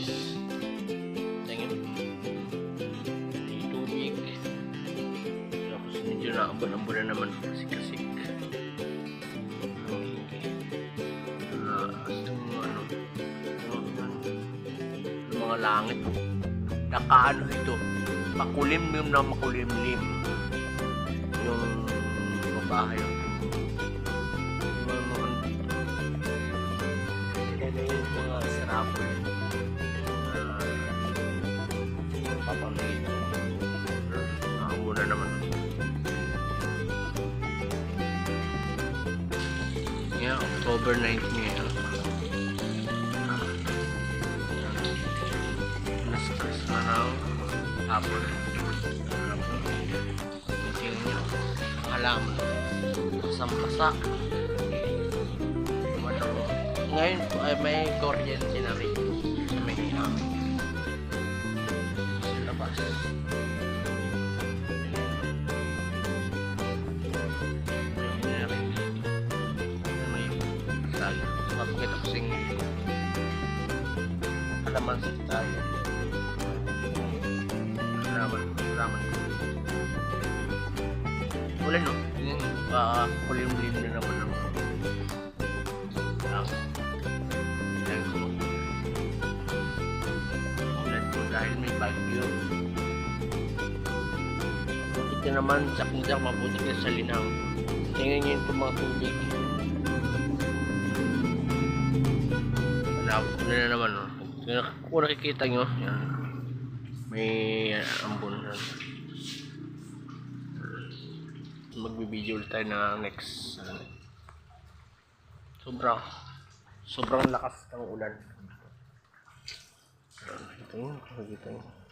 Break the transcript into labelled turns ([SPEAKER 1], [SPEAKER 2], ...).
[SPEAKER 1] guys. Tingin. May tubig. Tapos medyo naambon-ambon na naman kasi kasi. Ang hindi. Yung ano, mga langit. Nakaano ito. Makulimlim na makulimlim. Yung bahay. Yung Papamit. Ah, muna naman. Yeah, October 19 ngayon. Mas stress na raw. Kasi yun yun. Halaman. Ano, ngayon ay may kuryente na rin Sa labas. May na rin. May tayo. Mapakita ko sing kalamansi tayo. Raman, raman. Wala no. Yung uh, kulim-lim na naman ng ang ang ulan po dahil may bagyo. Buti ka naman, sakit mabuti ka sa linaw. Tingnan niyo yung mga tubig. Wala na naman, no? Kung nakikita nyo, yan. May uh, ambon na. Magbibideo ulit tayo na next. ano, sobrang sobrang lakas ng ulan. Ito yun, nakikita nyo.